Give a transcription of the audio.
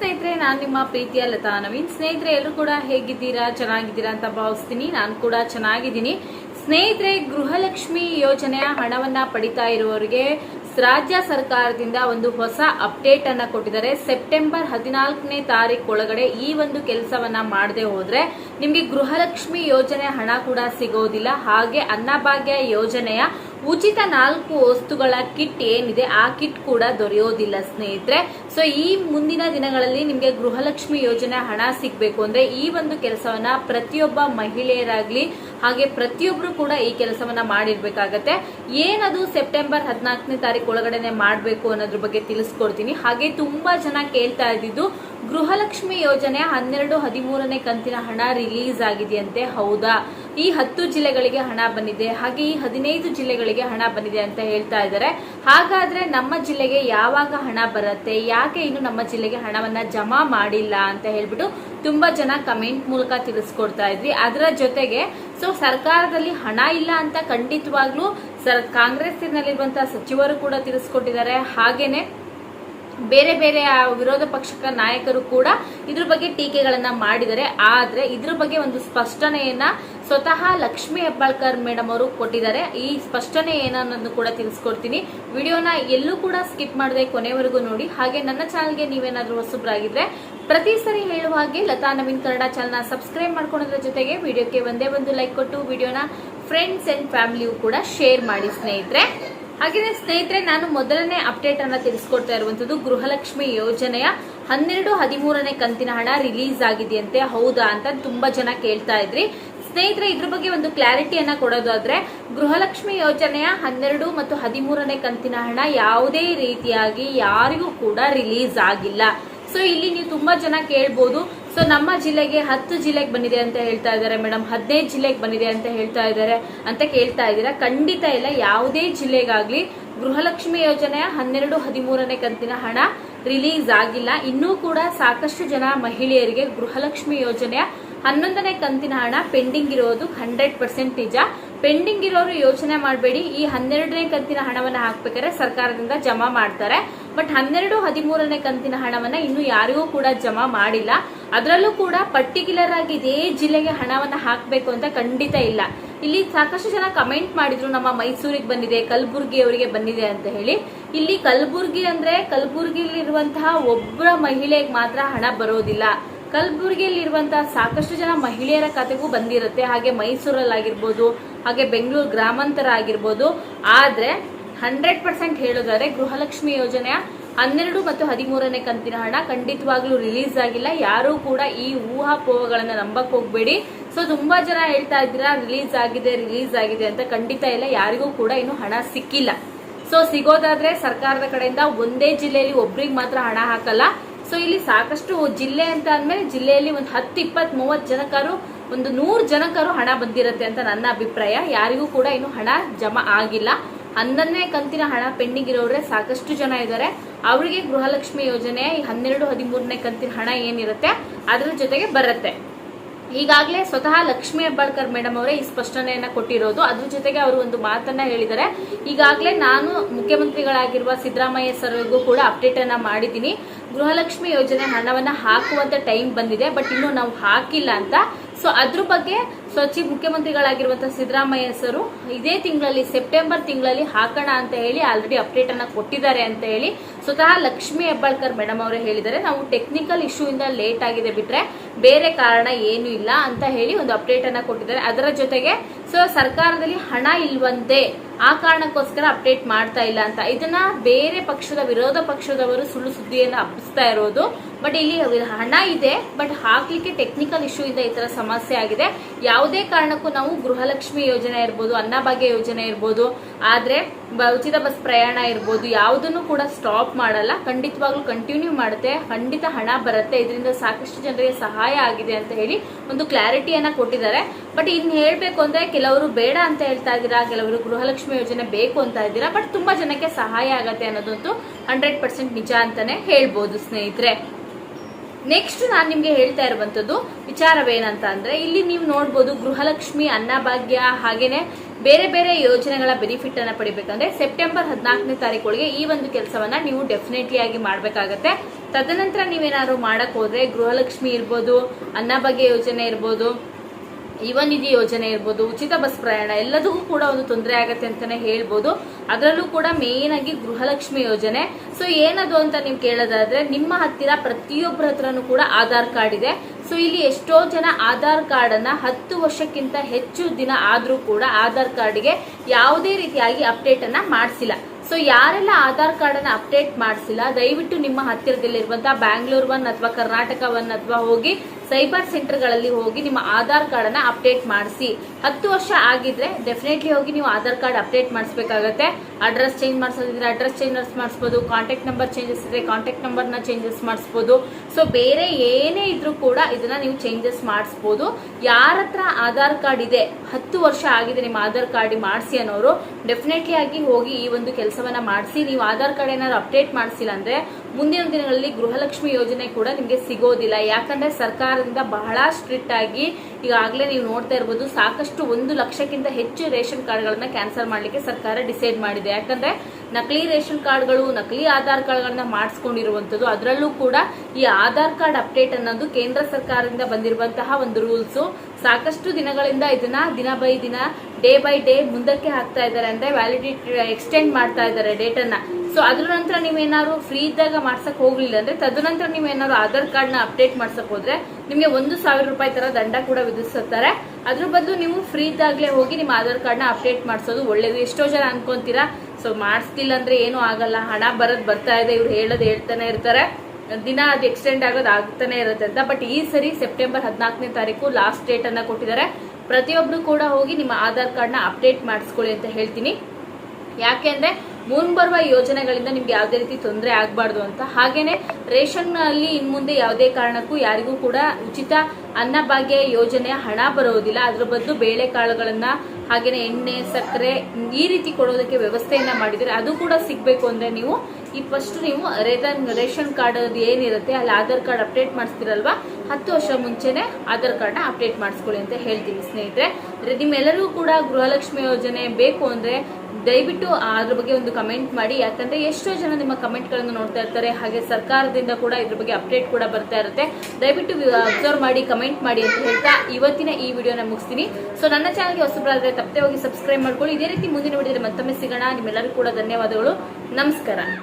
ಸ್ನೇಹಿತರೆ, ನಾನು ನಿಮ್ಮ ಪ್ರೀತಿಯ ಲತಾ ನವೀನ್. ಸ್ನೇಹಿತರೆ, ಎಲ್ಲರೂ ಕೂಡ ಹೇಗಿದ್ದೀರಾ? ಚೆನ್ನಾಗಿದ್ದೀರಾ ಅಂತ ಭಾವಿಸ್ತೀನಿ. ನಾನು ಕೂಡ ಚೆನ್ನಾಗಿದ್ದೀನಿ. ಸ್ನೇಹಿತರೆ, ಗೃಹಲಕ್ಷ್ಮಿ ಯೋಜನೆಯ ಹಣವನ್ನ ಪಡಿತಾ ಇರುವವರಿಗೆ ರಾಜ್ಯ ಸರ್ಕಾರದಿಂದ ಒಂದು ಹೊಸ ಅಪ್ಡೇಟ್ ಅನ್ನ ಕೊಟ್ಟಿದ್ದಾರೆ. ಸೆಪ್ಟೆಂಬರ್ ಹದಿನಾಲ್ಕನೇ ತಾರೀಕು ಒಳಗಡೆ ಈ ಒಂದು ಕೆಲಸವನ್ನ ಮಾಡದೆ ಹೋದ್ರೆ ನಿಮಗೆ ಗೃಹಲಕ್ಷ್ಮಿ ಯೋಜನೆ ಹಣ ಕೂಡ ಸಿಗೋದಿಲ್ಲ. ಹಾಗೆ ಅನ್ನಭಾಗ್ಯ ಯೋಜನೆಯ ಉಚಿತ ನಾಲ್ಕು ವಸ್ತುಗಳ ಕಿಟ್ ಏನಿದೆ, ಆ ಕಿಟ್ ಕೂಡ ದೊರೆಯೋದಿಲ್ಲ ಸ್ನೇಹಿತರೆ. ಸೊ ಈ ಮುಂದಿನ ದಿನಗಳಲ್ಲಿ ನಿಮಗೆ ಗೃಹಲಕ್ಷ್ಮಿ ಯೋಜನೆ ಹಣ ಸಿಗಬೇಕು ಅಂದ್ರೆ ಈ ಒಂದು ಕೆಲಸವನ್ನ ಪ್ರತಿಯೊಬ್ಬ ಮಹಿಳೆಯರಾಗ್ಲಿ ಹಾಗೆ ಪ್ರತಿಯೊಬ್ರು ಕೂಡ ಈ ಕೆಲಸವನ್ನ ಮಾಡಿರ್ಬೇಕಾಗತ್ತೆ. ಏನದು ಸೆಪ್ಟೆಂಬರ್ ಹದಿನಾಲ್ಕನೇ ತಾರೀಕು ಒಳಗಡೆನೆ ಮಾಡಬೇಕು ಅನ್ನೋದ್ರ ಬಗ್ಗೆ ತಿಳಿಸ್ಕೊಡ್ತೀನಿ. ಹಾಗೆ ತುಂಬಾ ಜನ ಕೇಳ್ತಾ ಇದ್ದಿದ್ದು ಗೃಹಲಕ್ಷ್ಮಿ ಯೋಜನೆ ಹನ್ನೆರಡು ಹದಿಮೂರನೇ ಕಂತಿನ ಹಣ ರಿಲೀಸ್ ಆಗಿದೆಯಂತೆ. ಹೌದಾ? ಈ ಹತ್ತು ಜಿಲ್ಲೆಗಳಿಗೆ ಹಣ ಬಂದಿದೆ. ಹಾಗೆ ಈ ಹದಿನೈದು ಜಿಲ್ಲೆಗಳಿಗೆ ಹಣ ಬಂದಿದೆ ಅಂತ ಹೇಳ್ತಾ ಇದ್ದಾರೆ. ಹಾಗಾದ್ರೆ ನಮ್ಮ ಜಿಲ್ಲೆಗೆ ಯಾವಾಗ ಹಣ ಬರುತ್ತೆ? ಯಾಕೆ ಇನ್ನು ನಮ್ಮ ಜಿಲ್ಲೆಗೆ ಹಣವನ್ನ ಜಮಾ ಮಾಡಿಲ್ಲ ಅಂತ ಹೇಳ್ಬಿಟ್ಟು ತುಂಬಾ ಜನ ಕಮೆಂಟ್ ಮೂಲಕ ತಿಳಿಸ್ಕೊಡ್ತಾ ಇದ್ವಿ ಅದರ ಜೊತೆಗೆ, ಸೊ ಸರ್ಕಾರದಲ್ಲಿ ಹಣ ಇಲ್ಲ ಅಂತ ಖಂಡಿತವಾಗ್ಲೂ ಸರ್ ಕಾಂಗ್ರೆಸ್ಸಿನಲ್ಲಿರುವಂತಹ ಸಚಿವರು ಕೂಡ ತಿಳಿಸ್ಕೊಟ್ಟಿದ್ದಾರೆ. ಹಾಗೇನೆ ಬೇರೆ ಬೇರೆ ಆ ವಿರೋಧ ಪಕ್ಷಗಳ ನಾಯಕರು ಕೂಡ ಇದ್ರ ಬಗ್ಗೆ ಟೀಕೆಗಳನ್ನ ಮಾಡಿದ್ದಾರೆ. ಆದ್ರೆ ಇದ್ರ ಬಗ್ಗೆ ಒಂದು ಸ್ಪಷ್ಟನೆಯನ್ನ ಸ್ವತಃ ಲಕ್ಷ್ಮಿ ಹೆಬ್ಬಾಳ್ಕರ್ ಮೇಡಮ್ ಅವರು ಕೊಟ್ಟಿದ್ದಾರೆ. ಈ ಸ್ಪಷ್ಟನೆ ಏನನ್ನೋದು ಕೂಡ ತಿಳಿಸ್ಕೊಡ್ತೀನಿ. ವಿಡಿಯೋನ ಎಲ್ಲೂ ಕೂಡ ಸ್ಕಿಪ್ ಮಾಡದೆ ಕೊನೆವರೆಗೂ ನೋಡಿ. ಹಾಗೆ ನನ್ನ ಚಾನಲ್ಗೆ ನೀವೇನಾದ್ರೂ ಹೊಸಬ್ರಾಗಿದ್ರೆ ಪ್ರತಿ ಸರಿ ಹೇಳುವ ಹಾಗೆ ಲತಾ ನವೀನ್ ಕನ್ನಡ ಚಾನಲ್ನ ಸಬ್ಸ್ಕ್ರೈಬ್ ಮಾಡ್ಕೊಳೋದ್ರ ಜೊತೆಗೆ ವಿಡಿಯೋಕ್ಕೆ ಒಂದೇ ಒಂದು ಲೈಕ್ ಕೊಟ್ಟು ವಿಡಿಯೋನ ಫ್ರೆಂಡ್ಸ್ ಅಂಡ್ ಫ್ಯಾಮಿಲಿಯು ಕೂಡ ಶೇರ್ ಮಾಡಿ ಸ್ನೇಹಿತರೆ. ಹಾಗೆಯೇ ಸ್ನೇಹಿತರೆ, ನಾನು ಮೊದಲನೇ ಅಪ್ಡೇಟ್ ಅನ್ನ ತಿಳಿಸ್ಕೊಡ್ತಾ ಇರುವಂತದ್ದು ಗೃಹಲಕ್ಷ್ಮಿ ಯೋಜನೆಯ ಹನ್ನೆರಡು ಹದಿಮೂರನೇ ಕಂತಿನ ಹಣ ರಿಲೀಸ್ ಆಗಿದೆಯಂತೆ. ಹೌದಾ ಅಂತ ತುಂಬಾ ಜನ ಕೇಳ್ತಾ ಇದ್ರಿ. ಸ್ನೇಹಿತರೆ, ಇದ್ರ ಬಗ್ಗೆ ಒಂದು ಕ್ಲಾರಿಟಿಯನ್ನ ಕೊಡೋದಾದ್ರೆ, ಗೃಹಲಕ್ಷ್ಮಿ ಯೋಜನೆಯ ಹನ್ನೆರಡು ಮತ್ತು ಹದಿಮೂರನೇ ಕಂತಿನ ಹಣ ಯಾವುದೇ ರೀತಿಯಾಗಿ ಯಾರಿಗೂ ಕೂಡ ರಿಲೀಸ್ ಆಗಿಲ್ಲ. ಸೊ ಇಲ್ಲಿ ನೀವು ತುಂಬಾ ಜನ ಕೇಳ್ಬೋದು. ಸೊ ನಮ್ಮ ಜಿಲ್ಲೆಗೆ ಹತ್ತು ಜಿಲ್ಲೆಗೆ ಬಂದಿದೆ ಅಂತ ಹೇಳ್ತಾ ಇದ್ದಾರೆ ಮೇಡಮ್. ಹದಿನೈದು ಜಿಲ್ಲೆಗೆ ಬಂದಿದೆ ಅಂತ ಹೇಳ್ತಾ ಇದ್ದಾರೆ ಅಂತ ಕೇಳ್ತಾ ಇದ್ದೀರಾ. ಖಂಡಿತ ಇಲ್ಲ, ಯಾವುದೇ ಜಿಲ್ಲೆಗಾಗ್ಲಿ ಗೃಹಲಕ್ಷ್ಮಿ ಯೋಜನೆಯ ಹನ್ನೆರಡು, ಹದಿಮೂರನೇ ಕಂತಿನ ಹಣ ರಿಲೀಸ್ ಆಗಿಲ್ಲ. ಇನ್ನೂ ಕೂಡ ಸಾಕಷ್ಟು ಜನ ಮಹಿಳೆಯರಿಗೆ ಗೃಹಲಕ್ಷ್ಮಿ ಯೋಜನೆಯ ಹನ್ನೊಂದನೇ ಕಂತಿನ ಹಣ ಪೆಂಡಿಂಗ್ ಇರೋದು ಹಂಡ್ರೆಡ್ ಪರ್ಸೆಂಟ್ ನಿಜ ಪೆಂಡಿಂಗ್ ಇರೋರು ಯೋಚನೆ ಮಾಡಬೇಡಿ. ಈ ಹನ್ನೆರಡನೇ ಕಂತಿನ ಹಣವನ್ನ ಹಾಕ್ಬೇಕಾದ್ರೆ ಸರ್ಕಾರದಿಂದ ಜಮಾ ಮಾಡ್ತಾರೆ. ಬಟ್ ಹನ್ನೆರಡು, ಹದಿಮೂರನೇ ಕಂತಿನ ಹಣವನ್ನ ಇನ್ನು ಯಾರಿಗೂ ಕೂಡ ಜಮಾ ಮಾಡಿಲ್ಲ. ಅದರಲ್ಲೂ ಕೂಡ ಪರ್ಟಿಕ್ಯುಲರ್ ಆಗಿ ಇದೇ ಜಿಲ್ಲೆಗೆ ಹಣವನ್ನ ಹಾಕಬೇಕು ಅಂತ ಖಂಡಿತ ಇಲ್ಲ. ಇಲ್ಲಿ ಸಾಕಷ್ಟು ಜನ ಕಮೆಂಟ್ ಮಾಡಿದ್ರು, ನಮ್ಮ ಮೈಸೂರಿಗೆ ಬಂದಿದೆ, ಕಲಬುರ್ಗಿ ಅವರಿಗೆ ಬಂದಿದೆ ಅಂತ ಹೇಳಿ. ಇಲ್ಲಿ ಕಲಬುರ್ಗಿ ಅಂದ್ರೆ ಕಲಬುರ್ಗಿಲಿರುವಂತಹ ಒಬ್ಬರ ಮಹಿಳೆಗೆ ಮಾತ್ರ ಹಣ ಬರೋದಿಲ್ಲ. ಕಲಬುರಗಿಯಲ್ಲಿರುವಂತಹ ಸಾಕಷ್ಟು ಜನ ಮಹಿಳೆಯರ ಕತೆಗೂ ಬಂದಿರುತ್ತೆ. ಹಾಗೆ ಮೈಸೂರಲ್ಲಾಗಿರ್ಬೋದು, ಹಾಗೆ ಬೆಂಗಳೂರು ಗ್ರಾಮಾಂತರ ಆಗಿರ್ಬೋದು. ಆದ್ರೆ ಹಂಡ್ರೆಡ್ ಪರ್ಸೆಂಟ್ ಹೇಳೋದಾದ್ರೆ ಗೃಹಲಕ್ಷ್ಮಿ ಯೋಜನೆಯ ಹನ್ನೆರಡು ಮತ್ತು ಹದಿಮೂರನೇ ಕಂತಿನ ಹಣ ಖಂಡಿತವಾಗ್ಲೂ ರಿಲೀಸ್ ಆಗಿಲ್ಲ. ಯಾರೂ ಕೂಡ ಈ ಊಹಾಪೋಹಗಳನ್ನು ನಂಬಕ್ ಹೋಗ್ಬೇಡಿ. ಸೊ, ತುಂಬಾ ಜನ ಹೇಳ್ತಾ ಇದ್ದೀರಾ, ರಿಲೀಸ್ ಆಗಿದೆ ರಿಲೀಸ್ ಆಗಿದೆ ಅಂತ ಖಂಡಿತ ಇಲ್ಲ. ಯಾರಿಗೂ ಕೂಡ ಇನ್ನು ಹಣ ಸಿಕ್ಕಿಲ್ಲ. ಸೊ, ಸಿಗೋದಾದ್ರೆ ಸರ್ಕಾರದ ಕಡೆಯಿಂದ ಒಂದೇ ಜಿಲ್ಲೆಯಲ್ಲಿ ಒಬ್ರಿಗೆ ಮಾತ್ರ ಹಣ ಹಾಕಲ್ಲ. ಸೊ ಇಲ್ಲಿ ಸಾಕಷ್ಟು ಜಿಲ್ಲೆ ಅಂತ ಅಂದ್ಮೇಲೆ ಜಿಲ್ಲೆಯಲ್ಲಿ ಒಂದು ಹತ್ತು, ಇಪ್ಪತ್ತು, ಮೂವತ್ತು ಜನಕರು, ಒಂದು ನೂರು ಜನಕರು ಹಣ ಬಂದಿರುತ್ತೆ ಅಂತ ನನ್ನ ಅಭಿಪ್ರಾಯ. ಯಾರಿಗೂ ಕೂಡ ಇನ್ನು ಹಣ ಜಮಾ ಆಗಿಲ್ಲ. ಹನ್ನೊಂದನೇ ಕಂತಿನ ಹಣ ಪೆಂಡಿಂಗ್ ಇರೋರೇ ಸಾಕಷ್ಟು ಜನ ಇದ್ದಾರೆ. ಅವರಿಗೆ ಗೃಹಲಕ್ಷ್ಮಿ ಯೋಜನೆ ಹನ್ನೆರಡು, ಹದಿಮೂರನೇ ಕಂತಿನ ಹಣ ಏನಿರುತ್ತೆ, ಅದ್ರ ಜೊತೆಗೆ ಬರುತ್ತೆ. ಈಗಾಗಲೇ ಸ್ವತಃ ಲಕ್ಷ್ಮೀ ಹೆಬ್ಬಾಳ್ಕರ್ ಮೇಡಮ್ ಅವರೇ ಈ ಸ್ಪಷ್ಟನೆಯನ್ನ ಕೊಟ್ಟಿರೋದು. ಅದ್ರ ಜೊತೆಗೆ ಅವರು ಒಂದು ಮಾತನ್ನ ಹೇಳಿದ್ದಾರೆ. ಈಗಾಗಲೇ ನಾನು ಮುಖ್ಯಮಂತ್ರಿಗಳಾಗಿರುವ ಸಿದ್ದರಾಮಯ್ಯ ಸರ್ಗೂ ಕೂಡ ಅಪ್ಡೇಟ್ ಅನ್ನ ಮಾಡಿದ್ದೀನಿ. ಗೃಹಲಕ್ಷ್ಮಿ ಯೋಜನೆ ಹಣವನ್ನ ಹಾಕುವಂತ ಟೈಮ್ ಬಂದಿದೆ ಬಟ್ ಇನ್ನು ನಾವು ಹಾಕಿಲ್ಲ ಅಂತ. ಸೊ ಅದ್ರ ಬಗ್ಗೆ ಸಚಿವ ಮುಖ್ಯಮಂತ್ರಿಗಳಾಗಿರುವಂತಹ ಸಿದ್ದರಾಮಯ್ಯ ಸರು ಇದೇ ತಿಂಗಳಲ್ಲಿ ಸೆಪ್ಟೆಂಬರ್ ತಿಂಗಳಲ್ಲಿ ಹಾಕೋಣ ಅಂತ ಹೇಳಿ ಆಲ್ರೆಡಿ ಅಪ್ಡೇಟ್ ಅನ್ನ ಕೊಟ್ಟಿದ್ದಾರೆ ಅಂತ ಹೇಳಿ ಸ್ವತಃ ಲಕ್ಷ್ಮಿ ಹೆಬ್ಬಾಳ್ಕರ್ ಮೇಡಮ್ ಅವರೇ ಹೇಳಿದ್ದಾರೆ. ನಾವು ಟೆಕ್ನಿಕಲ್ ಇಶ್ಯೂ ಇಂದ ಲೇಟ್ ಆಗಿದೆ ಬಿಟ್ರೆ ಬೇರೆ ಕಾರಣ ಏನು ಇಲ್ಲ ಅಂತ ಹೇಳಿ ಒಂದು ಅಪ್ಡೇಟ್ ಅನ್ನ ಕೊಟ್ಟಿದ್ದಾರೆ. ಅದರ ಜೊತೆಗೆ ಸೊ ಸರ್ಕಾರದಲ್ಲಿ ಹಣ ಇಲ್ವಂತೆ ಆ ಕಾರಣಕ್ಕೋಸ್ಕರ ಅಪ್ಡೇಟ್ ಮಾಡ್ತಾ ಇಲ್ಲ ಅಂತ. ಇದನ್ನ ಬೇರೆ ಪಕ್ಷದ ವಿರೋಧ ಪಕ್ಷದವರು ಸುಳ್ಳು ಸುದ್ದಿಯನ್ನು ಹಬ್ಬಿಸ್ತಾ ಇರೋದು ಬಟ್ ಇಲ್ಲಿ ಹಣ ಇದೆ ಬಟ್ ಹಾಕ್ಲಿಕ್ಕೆ ಟೆಕ್ನಿಕಲ್ ಇಶ್ಯೂ ಇಂದ ಈ ತರ ಸಮಸ್ಯೆ ಆಗಿದೆ. ಯಾವುದೇ ಕಾರಣಕ್ಕೂ ನಾವು ಗೃಹಲಕ್ಷ್ಮಿ ಯೋಜನೆ ಇರ್ಬೋದು ಅನ್ನಭಾಗ್ಯ ಯೋಜನೆ ಇರ್ಬೋದು, ಆದ್ರೆ ಉಚಿತ ಬಸ್ ಪ್ರಯಾಣ ಇರ್ಬೋದು, ಯಾವುದನ್ನು ಕೂಡ ಸ್ಟಾಪ್ ಮಾಡಲ್ಲ. ಖಂಡಿತವಾಗ್ಲೂ ಕಂಟಿನ್ಯೂ ಮಾಡುತ್ತೆ. ಖಂಡಿತ ಹಣ ಬರುತ್ತೆ. ಇದರಿಂದ ಸಾಕಷ್ಟು ಜನರಿಗೆ ಸಹಾಯ ಆಗಿದೆ ಅಂತ ಹೇಳಿ ಒಂದು ಕ್ಲಾರಿಟಿಯನ್ನ ಕೊಟ್ಟಿದ್ದಾರೆ. ಬಟ್ ಇನ್ ಹೇಳ್ಬೇಕು ಅಂದ್ರೆ ಕೆಲವರು ಬೇಡ ಅಂತ ಹೇಳ್ತಾ ಇದ್ದೀರಾ, ಕೆಲವರು ಗೃಹಲಕ್ಷ್ಮಿ ಯೋಜನೆ ಬೇಕು ಅಂತ ಇದ್ದೀರಾ ಬಟ್ ತುಂಬಾ ಜನಕ್ಕೆ ಸಹಾಯ ಆಗತ್ತೆ ಅನ್ನೋದಂತೂ ಹಂಡ್ರೆಡ್ ಪರ್ಸೆಂಟ್ ನಿಜ ಅಂತಾನೆ ಹೇಳ್ಬೋದು ಸ್ನೇಹಿತರೆ. ನೆಕ್ಸ್ಟ್ ನಾನು ನಿಮಗೆ ಹೇಳ್ತಾ ಇರುವಂತದ್ದು ವಿಚಾರವೇನಂತ ಅಂದ್ರೆ ಇಲ್ಲಿ ನೀವು ನೋಡ್ಬೋದು ಗೃಹಲಕ್ಷ್ಮಿ ಅನ್ನಭಾಗ್ಯ ಹಾಗೇನೆ ಬೇರೆ ಬೇರೆ ಯೋಜನೆಗಳ ಬೆನಿಫಿಟ್ ಅನ್ನ ಪಡಿಬೇಕಂದ್ರೆ ಸೆಪ್ಟೆಂಬರ್ ಹದಿನಾಲ್ಕನೇ ತಾರೀಕೊಳಗೆ ಈ ಒಂದು ಕೆಲಸವನ್ನ ನೀವು ಡೆಫಿನೆಟ್ಲಿ ಆಗಿ ಮಾಡ್ಬೇಕಾಗತ್ತೆ. ತದನಂತರ ನೀವೇನಾದ್ರು ಮಾಡಕ್ ಹೋದ್ರೆ ಗೃಹಲಕ್ಷ್ಮಿ ಇರ್ಬೋದು ಅನ್ನಭಾಗ್ಯ ಯೋಜನೆ ಇರ್ಬೋದು ಯುವ ನಿಧಿ ಯೋಜನೆ ಇರ್ಬೋದು, ಉಚಿತ ಬಸ್ ಪ್ರಯಾಣ, ಎಲ್ಲದಕ್ಕೂ ಕೂಡ ಒಂದು ತೊಂದರೆ ಆಗತ್ತೆ ಅಂತಾನೆ ಹೇಳ್ಬೋದು. ಅದರಲ್ಲೂ ಕೂಡ ಮೇನ್ ಆಗಿ ಗೃಹಲಕ್ಷ್ಮಿ ಯೋಜನೆ. ಸೊ ಏನದು ಅಂತ ನೀವು ಕೇಳೋದಾದ್ರೆ, ನಿಮ್ಮ ಹತ್ತಿರ ಪ್ರತಿಯೊಬ್ಬರ ಹತ್ರನೂ ಕೂಡ ಆಧಾರ್ ಕಾರ್ಡ್ ಇದೆ. ಸೊ ಇಲ್ಲಿ ಎಷ್ಟೋ ಜನ ಆಧಾರ್ ಕಾರ್ಡ್ ಅನ್ನ ಹತ್ತು ವರ್ಷಕ್ಕಿಂತ ಹೆಚ್ಚು ದಿನ ಆದ್ರೂ ಕೂಡ ಆಧಾರ್ ಕಾರ್ಡ್ಗೆ ಯಾವುದೇ ರೀತಿಯಾಗಿ ಅಪ್ಡೇಟ್ ಅನ್ನ ಮಾಡಿಸಿಲ್ಲ. ಸೊ ಯಾರೆಲ್ಲ ಆಧಾರ್ ಕಾರ್ಡ್ ಅನ್ನ ಅಪ್ಡೇಟ್ ಮಾಡಿಸಿಲ್ಲ, ದಯವಿಟ್ಟು ನಿಮ್ಮ ಹತ್ತಿರದಲ್ಲಿರುವಂತಹ ಬ್ಯಾಂಗ್ಳೂರ್ ಒನ್ ಅಥವಾ ಕರ್ನಾಟಕ ಒನ್ ಅಥವಾ ಹೋಗಿ ಸೈಬರ್ ಸೆಂಟರ್ಗಳಲ್ಲಿ ಹೋಗಿ ನಿಮ್ಮ ಆಧಾರ್ ಕಾರ್ಡ್ ಅನ್ನ ಅಪ್ಡೇಟ್ ಮಾಡಿಸಿ. ಹತ್ತು ವರ್ಷ ಆಗಿದ್ರೆ ಡೆಫಿನೆಟ್ಲಿ ಹೋಗಿ ನೀವು ಆಧಾರ್ ಕಾರ್ಡ್ ಅಪ್ಡೇಟ್ ಮಾಡಿಸ್ಬೇಕಾಗತ್ತೆ. ಅಡ್ರೆಸ್ ಚೇಂಜ್ ಮಾಡಿಸೋದಿದ್ರೆ ಅಡ್ರೆಸ್ ಚೇಂಜಸ್ ಮಾಡಿಸ್ಬೋದು. ಕಾಂಟ್ಯಾಕ್ಟ್ ನಂಬರ್ ಚೇಂಜಸ್ ಇದ್ರೆ ಕಾಂಟ್ಯಾಕ್ಟ್ ನಂಬರ್ನ ಚೇಂಜಸ್ ಮಾಡಿಸ್ಬೋದು. ಸೊ ಬೇರೆ ಏನೇ ಇದ್ರೂ ಕೂಡ ಇದನ್ನ ನೀವು ಚೇಂಜಸ್ ಮಾಡಿಸ್ಬೋದು. ಯಾರ ಹತ್ರ ಆಧಾರ್ ಕಾರ್ಡ್ ಇದೆ, ಹತ್ತು ವರ್ಷ ಆಗಿದೆ ನಿಮ್ಮ ಆಧಾರ್ ಕಾರ್ಡ್ ಮಾಡಿಸಿ ಅನ್ನೋರು ಡೆಫಿನೆಟ್ಲಿ ಆಗಿ ಹೋಗಿ ಈ ಒಂದು ಕೆಲಸವನ್ನ ಮಾಡಿಸಿ. ನೀವು ಆಧಾರ್ ಕಾರ್ಡ್ ಏನಾದ್ರು ಅಪ್ಡೇಟ್ ಮಾಡಿಸಿಲ್ಲ ಅಂದ್ರೆ ಮುಂದಿನ ದಿನಗಳಲ್ಲಿ ಗೃಹಲಕ್ಷ್ಮಿ ಯೋಜನೆ ಕೂಡ ನಿಮಗೆ ಸಿಗೋದಿಲ್ಲ. ಯಾಕಂದ್ರೆ ಸರ್ಕಾರದಿಂದ ಬಹಳ ಸ್ಟ್ರಿಕ್ಟ್ ಆಗಿ ಈಗಾಗಲೇ ನೀವು ನೋಡ್ತಾ ಇರ್ಬೋದು ಸಾಕಷ್ಟು ಒಂದು ಲಕ್ಷಕ್ಕಿಂತ ಹೆಚ್ಚು ರೇಷನ್ ಕಾರ್ಡ್ಗಳನ್ನ ಕ್ಯಾನ್ಸಲ್ ಮಾಡಲಿಕ್ಕೆ ಸರ್ಕಾರ ಡಿಸೈಡ್ ಮಾಡಿದೆ. ಯಾಕಂದ್ರೆ ನಕಲಿ ರೇಷನ್ ಕಾರ್ಡ್ಗಳು, ನಕಲಿ ಆಧಾರ್ ಕಾರ್ಡ್ಗಳನ್ನ ಮಾಡಿಸ್ಕೊಂಡಿರುವಂತದ್ದು ಅದರಲ್ಲೂ ಕೂಡ ಈ ಆಧಾರ್ ಕಾರ್ಡ್ ಅಪ್ಡೇಟ್ ಅನ್ನೋದು ಕೇಂದ್ರ ಸರ್ಕಾರದಿಂದ ಬಂದಿರುವಂತಹ ಒಂದು ರೂಲ್ಸ್ ಸಾಕಷ್ಟು ದಿನಗಳಿಂದ ಇದನ್ನ ದಿನ ಬೈ ದಿನ, ಡೇ ಬೈ ಡೇ ಮುಂದಕ್ಕೆ ಹಾಕ್ತಾ ಇದ್ದಾರೆ. ಅಂದ್ರೆ ವ್ಯಾಲಿಡಿಟಿ ಎಕ್ಸ್ಟೆಂಡ್ ಮಾಡ್ತಾ ಇದ್ದಾರೆ ಡೇಟ್ ಅನ್ನ ಸೊ ಅದ್ರ ನಂತರ ನೀವೇನಾದ್ರು ಫ್ರೀ ಇದ್ದಾಗ ಮಾಡ್ಸಕ್ ಹೋಗ್ಲಿಲ್ಲ ಅಂದ್ರೆ ತದನಂತರ ನೀವೇನಾದ್ರು ಆಧಾರ್ ಕಾರ್ಡ್ನ ಅಪ್ಡೇಟ್ ಮಾಡ್ಸಕ್ ಹೋದ್ರೆ ನಿಮಗೆ ಒಂದು ಸಾವಿರ ರೂಪಾಯಿ ತರ ದಂಡ ಕೂಡ ವಿಧಿಸುತ್ತಾರೆ. ಅದ್ರ ಬದಲು ನೀವು ಫ್ರೀ ಇದ್ದಾಗಲೇ ಹೋಗಿ ನಿಮ್ಮ ಆಧಾರ್ ಕಾರ್ಡ್ನ ಅಪ್ಡೇಟ್ ಮಾಡಿಸೋದು ಒಳ್ಳೇದು. ಎಷ್ಟೋ ಜನ ಅನ್ಕೊಂತೀರಾ ಸೊ ಮಾಡಿಸ್ತಿಲ್ಲ ಅಂದ್ರೆ ಏನೂ ಆಗಲ್ಲ, ಹಣ ಬರೋದ್ ಬರ್ತಾ ಇದೆ, ಇವ್ರು ಹೇಳೋದು ಹೇಳ್ತಾನೆ ಇರ್ತಾರೆ. ದಿನ ಅದು ಎಕ್ಸ್ಟೆಂಡ್ ಆಗೋದು ಆಗ್ತಾನೆ ಇರುತ್ತೆ ಅಂತ. ಬಟ್ ಈ ಸರಿ ಸೆಪ್ಟೆಂಬರ್ ಹದಿನಾಲ್ಕನೇ ತಾರೀಕು ಲಾಸ್ಟ್ ಡೇಟ್ ಅನ್ನ ಕೊಟ್ಟಿದ್ದಾರೆ. ಪ್ರತಿಯೊಬ್ರು ಕೂಡ ಹೋಗಿ ನಿಮ್ಮ ಆಧಾರ್ ಕಾರ್ಡ್ನ ಅಪ್ಡೇಟ್ ಮಾಡಿಸ್ಕೊಳ್ಳಿ ಅಂತ ಹೇಳ್ತೀನಿ. ಯಾಕೆಂದ್ರೆ ಮುಂಬರುವ ಯೋಜನೆಗಳಿಂದ ನಿಮ್ಗೆ ಯಾವುದೇ ರೀತಿ ತೊಂದರೆ ಆಗಬಾರ್ದು ಅಂತ. ಹಾಗೇನೆ ರೇಷನ್ ಅಲ್ಲಿ ಇನ್ ಮುಂದೆ ಯಾವುದೇ ಕಾರಣಕ್ಕೂ ಯಾರಿಗೂ ಕೂಡ ಉಚಿತ ಅನ್ನಭಾಗ್ಯ ಯೋಜನೆ ಹಣ ಬರೋದಿಲ್ಲ. ಅದ್ರ ಬದಲು ಬೇಳೆಕಾಳುಗಳನ್ನ ಹಾಗೇನೆ ಎಣ್ಣೆ, ಸಕ್ಕರೆ ಈ ರೀತಿ ಕೊಡೋದಕ್ಕೆ ವ್ಯವಸ್ಥೆಯನ್ನ ಮಾಡಿದರೆ ಅದು ಕೂಡ ಸಿಗ್ಬೇಕು ಅಂದ್ರೆ ನೀವು ಈ ಫಸ್ಟ್ ನೀವು ರೇಷನ್ ರೇಷನ್ ಕಾರ್ಡ್ ಏನಿರುತ್ತೆ ಅಲ್ಲಿ ಆಧಾರ್ ಕಾರ್ಡ್ ಅಪ್ಡೇಟ್ ಮಾಡಿಸ್ತಿರಲ್ವಾ? ಹತ್ತು ವರ್ಷ ಮುಂಚೆನೆ ಆಧಾರ್ ಕಾರ್ಡ್ನ ಅಪ್ಡೇಟ್ ಮಾಡಿಸ್ಕೊಳ್ಳಿ ಅಂತ ಹೇಳ್ತೀನಿ ಸ್ನೇಹಿತರೆ. ನಿಮ್ಮೆಲ್ಲರಿಗೂ ಕೂಡ ಗೃಹಲಕ್ಷ್ಮಿ ಯೋಜನೆ ಬೇಕು ಅಂದ್ರೆ ದಯವಿಟ್ಟು ಅದ್ರ ಬಗ್ಗೆ ಒಂದು ಕಮೆಂಟ್ ಮಾಡಿ. ಯಾಕಂದ್ರೆ ಎಷ್ಟೋ ಜನ ನಿಮ್ಮ ಕಮೆಂಟ್ಗಳನ್ನು ನೋಡ್ತಾ ಇರ್ತಾರೆ, ಹಾಗೆ ಸರ್ಕಾರದಿಂದ ಕೂಡ ಇದ್ರ ಬಗ್ಗೆ ಅಪ್ಡೇಟ್ ಕೂಡ ಬರ್ತಾ ಇರುತ್ತೆ. ದಯವಿಟ್ಟು ಅಬ್ಸರ್ವ್ ಮಾಡಿ ಕಮೆಂಟ್ ಮಾಡಿ ಅಂತ ಹೇಳ್ತಾ ಇವತ್ತಿನ ಈ ವಿಡಿಯೋನ ಮುಗಿಸ್ತೀನಿ. ಸೊ ನನ್ನ ಚಾನಲ್ಗೆ ಹೊಸಬ್ರಾದ್ರೆ ತಪ್ಪದೆ ಹೋಗಿ ಸಬ್ಸ್ಕ್ರೈಬ್ ಮಾಡ್ಕೊಳ್ಳಿ. ಇದೇ ರೀತಿ ಮುಂದಿನ ವಿಡಿಯೋದಲ್ಲಿ ಮತ್ತೊಮ್ಮೆ ಸಿಗೋಣ. ನಿಮ್ಮೆಲ್ಲರಿಗೂ ಕೂಡ ಧನ್ಯವಾದಗಳು. ನಮಸ್ಕಾರ.